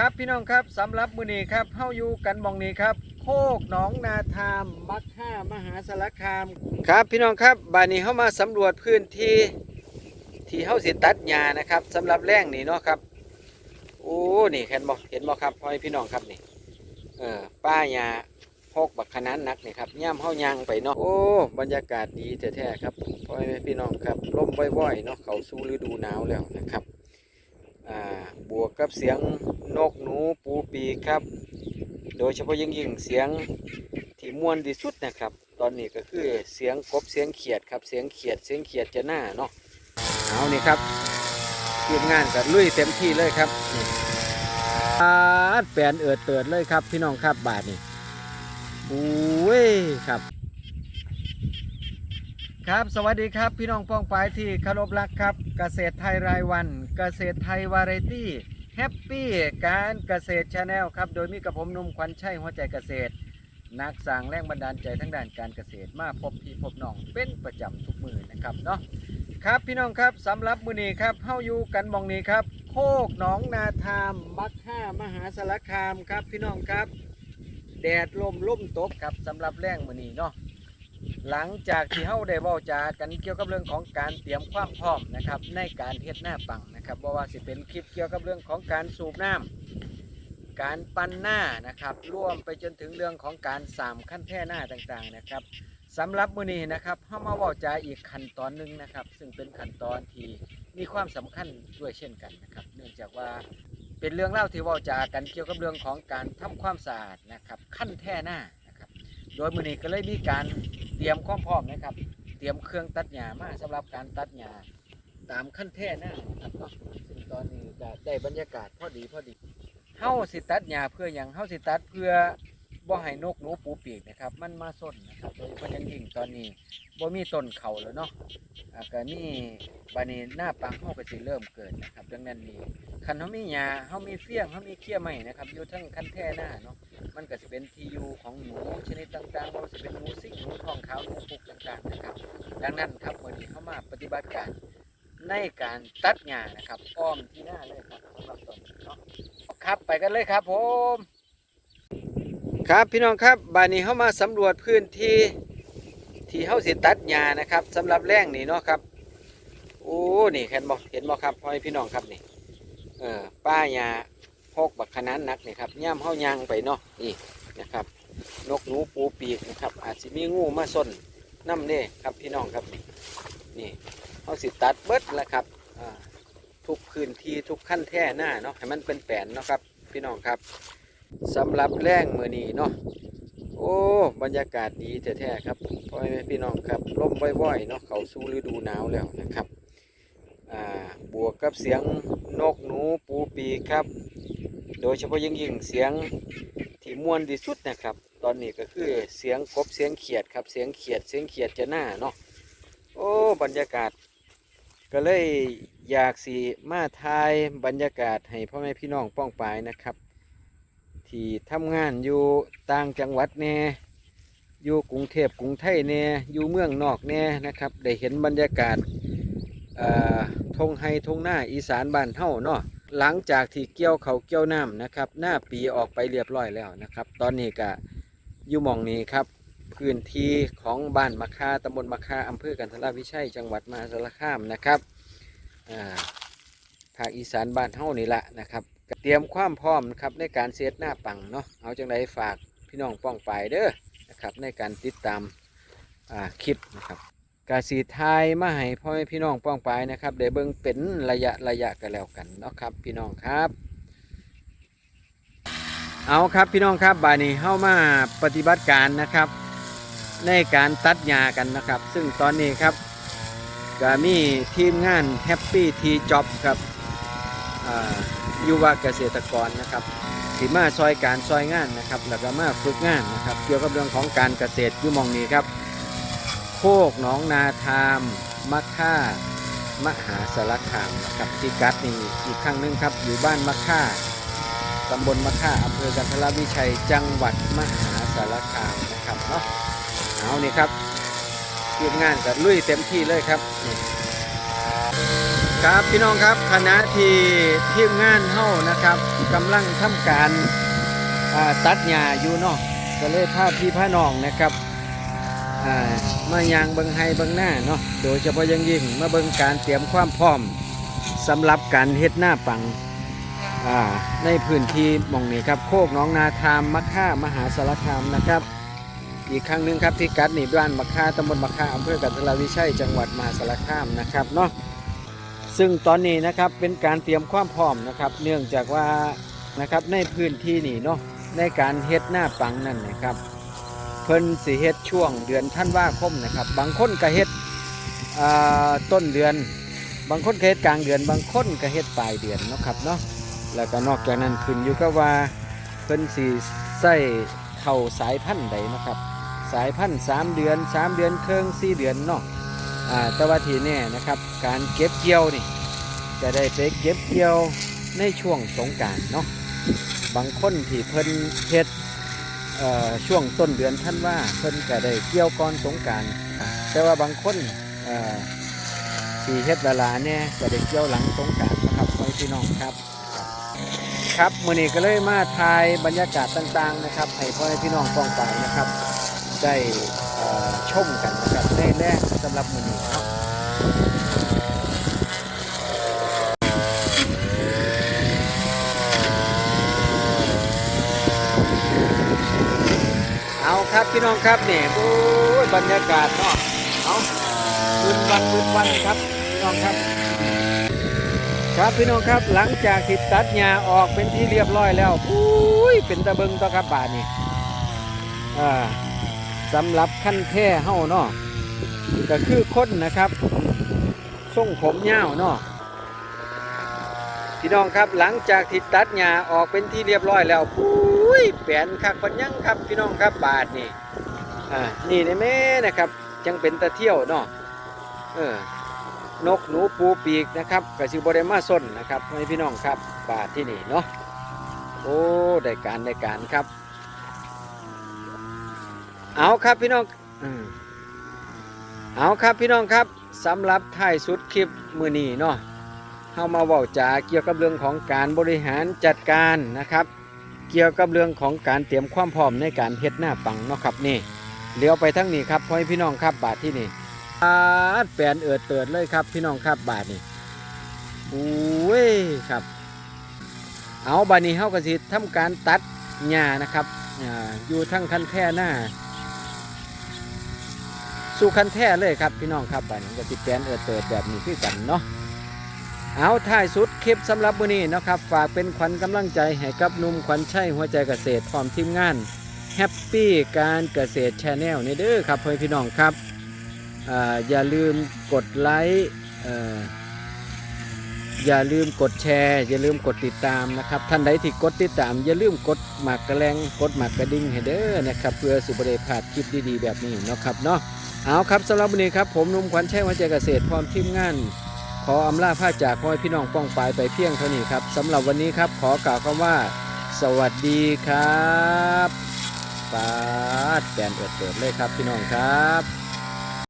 ครับพี่น้องครับสำหรับมือนี้ครับเฮาอยู่กันมองนี้ครับ โคกหนองนาทามมักห้ามหาสารคาม ครับพี่น้องครับบ่านนี้เฮามาสำรวจพื้นที่ที่เฮาสิตัดหญ้านะครับสำหรับแรงนี่เนาะครับโอ้นี่เห็นบ่เห็นบ่ครับพ่อพี่น้องครับนี่เออป้าหญ้าพกบักขนาดนักนี่ครับย่ำเฮายางไปเนาะโอ้บรรยากาศดีแท้ๆครับพ่อแม่พี่น้องครับลมว่อยๆเนาะเขาสู่ฤดูหนาวแล้วนะครับอ่า บวกกับเสียงนกหนูปูปีครับ โดยเฉพาะยิ่งยิ่งเสียงที่ม่วนที่สุดนะครับ ตอนนี้ก็คือเสียงกบเสียงเขียดครับ เสียงเขียดเสียงเขียดจะหน้าเนาะเอานี่ครับทีมงานก็ลุยเต็มที่เลยครับอาดแปลนเอิดเติดเลยครับ พี่น้องครับบาทนี่บุ้ยครับ ครับสวัสดีครับพี่น้องป้องปายที่คารพรักครับ เกษตรไทยรายวัน เกษตรไทยวาไรตี้แฮปปี้การเกษตรชาแนลครับ โดยมีกับผมนุ่มควันชัยหัวใจเกษตร นักสร้างแรงบันดาลใจทั้งด้านการเกษตรมาพบพี่พบน้องเป็นประจำทุกมือนะครับเนาะครับพี่น้องครับสำหรับมือนี้ครับเฮาอยู่กันมองนี้ครับ โคกหนองนาทามมักห้ามหาสารคามครับพี่น้องครับ แดดลมล่มตกครับสำหรับแรงมือนี้เนาะ หลังจากที่เฮาได้เว้าจากันเกี่ยวกับเรื่องของการเตรียมความพร้อมนะครับในการเฮ็ดหน้าปังนะครับบ่ว่าสิเป็นคลิปเกี่ยวกับเรื่องของการสูบน้ำการปั้นหน้านะครับร่วมไปจนถึงเรื่องของการสามขั้นแท่หน้าต่างๆนะครับสำหรับมื้อนี้นะครับเฮามาเว้าจาอีกขั้นตอนหนึ่งนะครับ ซึ่งเป็นขั้นตอนที่มีความสำคัญด้วยเช่นกันนะครับ เนื่องจากว่าเป็นเรื่องเล่าที่เว้าจากันเกี่ยวกับเรื่องของการทำความสะอาดนะครับขั้นแท่หน้านะครับโดยมื้อนี้ก็เลยมีการ เตรียมความพร้อมนะครับ เตรียมเครื่องตัดหญ้ามาสำหรับการตัดหญ้าตามขั้นแท่หน้านะครับซึ่งตอนนี้ก็ได้บรรยากาศพอดีพอดีเฮาสิตัดหญ้าเพื่ออย่างเฮาสิตัดเพื่อบ่ให้นกหนูปูปีกนะครับ มันมาส้นนะครับโดยเฉพาะอย่างยิ่งตอนนี้บ่มีต้นเขาแล้วเนาะอ่าก็มี บานี้หน้าปังเฮาก็สิเริ่มเกิดนะครับ ดังนั้นนี่คันเฮามีหญ้าเฮามีเฟี้ยงเฮามีเขี้ยไม้นะครับอยู่ทั้งขั้นแท่หน้าเนาะมันก็จะเป็นที่อยู่ของหนูชนิดต่างๆไม่ว่าจะเป็นหนูซิ่งหนูทองขาวหนูปุกต่างๆนะครับ ดังนั้นครับวันนี้เข้ามาปฏิบัติการในการตัดหญ้านะครับอ้อมที่หน้าเลยครับสำหรับตนเนาะครับไปกันเลยครับผมครับพี่น้องครับบานนี้เข้ามาสำรวจพื้นที่ที่เฮาสิตัดหญ้านะครับสำหรับแรงนี่เนาะครับ โอ้นี่เห็นบ่เห็นบ่ครับพ่อพี่น้องครับนี่เออป้าหญ้าพกบักขนาดนักนี่ครับย่ำเฮายางไปเนาะนี่นะครับ นกหนูปูปีกนะครับ อาจสิมีงูมาส้นน้ำเน่ครับพี่น้องครับนี่นี่เฮาสิตัดเบิดแล้วครับทุกพื้นที่ทุกขั้นแท่หน้าเนาะให้มันเป็นแปลนเนาะครับ พี่น้องครับสำหรับแรงมือนี้เนาะโอ้บรรยากาศดีแท้ๆครับพ่อแม่พี่น้องครับลมว่อยๆเนาะเขาสู่ฤดูหนาวแล้วนะครับ บวกกับเสียงนกหนูปูปีครับ โดยเฉพาะยิ่งยิ่งเสียงที่ม่วนที่สุดนะครับ ตอนนี้ก็คือเสียงกบเสียงเขียดครับเสียงเขียดเสียงเขียดจะหน้าเนาะโอ้บรรยากาศ ก็เลยอยากสีมาทายบรรยากาศให้พ่อแม่พี่น้องป้องปายนะครับ ที่ทำงานอยู่ต่างจังหวัดแน่อยู่กรุงเทพกรุงไทยแน่อยู่เมืองนอกแน่นะครับ ได้เห็นบรรยากาศ ทงไฮทงหน้าอีสานบ้านเฮาเนาะหลังจากที่เกี่ยวเขาเกี่ยวน้ำนะครับ หน้าปีออกไปเรียบร้อยแล้วนะครับ ตอนนี้ก็อยู่มองนี้ครับ พื้นที่ของบ้านมะค่าตำบลมะค่าอำเภอกันทรวิชัยจังหวัดมหาสารคามนะครับอ่าภาคอีสานบ้านเฮานี่แหละนะครับ เตรียมความพร้อมครับในการเซตหน้าปังเนาะเอาจังไดฝากพี่น้องป้องไปเด้อนะครับในการติดตามคลิปนะครับ กาสีไทยมาให้พ่อแม่พี่น้องป้องปายนะครับได้เบิ่งเป็นระยะระยะกันแล้วกันเนาะครับ พี่น้องครับ เอาครับพี่น้องครับบ่ายนี้เข้ามาปฏิบัติการนะครับ ในการตัดหญ้ากันนะครับ ซึ่งตอนนี้ครับก็มีทีมงานแฮปปี้ทีจ็อบครับอ่ายุวเกษตรกรนะครับที่มาซอยการซอยงานนะครับ แล้วก็มาฝึกงานนะครับ เกี่ยวกับเรื่องของการเกษตรยู่มองนี้ครับ คกหนองนาทามมะค่ามหาสารคามนะครับที่กัดนี่อีกครั้งหนึงครับอยู่บ้านมะค่าตำบลมะค่าอำเภอกันทรวิชัยจังหวัดมหาสารคามนะครับเนาะเอานี่ครับทีมงานก็ลุยเต็มที่เลยครับนี่ครับพี่น้องครับคณะที่ทีมงานเฮ้านะครับกำลังทำการตัดหญ้าอยู่เนาะก็เลยพาพี่พาน้องนะครับ มายังเบิงไฮเบิงหน้าเนาะโดยเฉพาะยังยิ่งมาเบิงการเตรียมความพร้อมสำหรับการเฮ็ดหน้าปังอ่าในพื้นที่มองนี้ครับโคกน้องนาทามมะค่ามหาสารคามนะครับ อีกครั้งหนึ่งครับที่กัดนี่บ้านมะค่าตำบลมะค่าอำเภอกันทรวิชัยจังหวัดมหาสารคามนะครับเนาะซึ่งตอนนี้นะครับเป็นการเตรียมความพร้อมนะครับ เนื่องจากว่านะครับในพื้นที่นี่เนาะในการเฮ็ดหน้าปังนั่นนะครับ เพิ่นสิเฮ็ดช่วงเดือนธันว่าคมนะครับ บางคนก็เฮ็ดต้นเดือน บางคนก็เฮ็ดกลางเดือน บางคนก็เฮ็ดปลายเดือนเนาะครับเนาะแล้วก็นอกจากนั้นขึ้นอยู่กับว่าเพิ่นสิใส่เข้าสายพันธุ์ใดนะครับ สายพันธุ์สามเดือนสามเดือนเครึ่องสี่เดือนเนาะอ่าแต่ว่าทีแน่นะครับ การเก็บเกี่ยวนี่จะได้ไปเก็บเกี่ยวในช่วงสงการเนาะบางคนที่เพิ่นเฮ็ด ช่วงต้นเดือนท่านว่าเพิ่นก็ได้เกี่ยวก่อนสงกรารแต่ว่าบางคนเอ่อที่เฮ็ดเวลาเนี่ยก็ได้เกี่ยวหลังสงกรารนะครับพ่อพี่น้องครับครับมื้อนี้ก็เลยมาถ่ายบรรยากาศต่างๆนะครับให้พ่อแม่พี่น้องฟ้องไปนะครับ ได้เอ่อชมกันนะครับในแรกสำหรับมื้อนี้ครับเอา ครับพี่น้องครับเนี่ยโอ้ยบรรยากาศเนาะเอาคืนวันคืนวันครับพี่น้องครับ ครับพี่น้องครับหลังจากที่ตัดหญ้าออกเป็นที่เรียบร้อยแล้วอุ้ยเป็นตะเบิงตะครับบาทนี่อ่าสำหรับขั้นแท่เฮาเนาะก็คือค้นนะครับทรงผมยาวเนาะพี่น้องครับหลังจากที่ตัดหญ้าออกเป็นที่เรียบร้อยแล้วอุ้ ยแปลนคักปัญญังครับพี่น้องครับบาทนี่อ่านี่นะแม่นะครับจังเป็นตะเที่ยวเนาะเออนกหนูปูปีกนะครับกระสิบได้มาส้นนะครับให้พี่น้องครับบาทที่นี่เนาะโอ้ได้การได้การครับ เอาครับพี่น้องอเอาครับพี่น้องครับสำหรับท้ายสุดคลิปมือนี้เนาะเข้ามาเว่าจาเกี่ยวกับเรื่องของการบริหารจัดการนะครับ เกี่ยวกับเรื่องของการเตรียมความพร้อมในการเฮ็ดหน้าปังเนาะครับนี่เลี้ยวไปทั้งนี้ครับพ่อให้พี่น้องครับบาทที่นี่บาดแปลนเอิดเติดเลยครับ พี่น้องครับบาทนี่อุ้ยครับ เอาบานี้เฮาก็สิทำการตัดหญ้านะครับออยู่ทั้งคันแท่หน้า สู่คันแท้เลยครับพี่น้องครับบัดนี้ก็ติแปนเอิดเติดแบบนี้คือกันเนาะ เอาท้ายสุดคลิปสำหรับมื้อนี้นะครับ ฝากเป็นขวัญกำลังใจให้กับนุ่มขวัญชัยหัวใจเกษตรพร้อมทีมงานแฮปปี้การเกษตรชาแนลนี่เด้อครับเพื่อนพี่น้องครับอาอย่าลืมกดไลค์เอ่ออย่าลืมกดแชร์ อย่าลืมกดติดตามนะครับ ท่านใดที่กดติดตาม อย่าลืมกดหมากกระแลงกดหมากกระดิ่งให้เด้อนะครับเพื่อสิบได้พลาดคลิปดีๆแบบนี้เนาะครับเนาะเอาครับสำหรับวันนี้ครับผมนุ่มขวัญชัยหัวใจเกษตรพร้อมทีมงาน ขออำลาผ้าจากพ่อพี่น้องป้องปายไปเพียงเท่านี้ครับสำหรับวันนี้ครับ ขอกล่าวคำว่า สวัสดีครับปาดแดนเอิดเปิดเลยครับพี่น้องครับ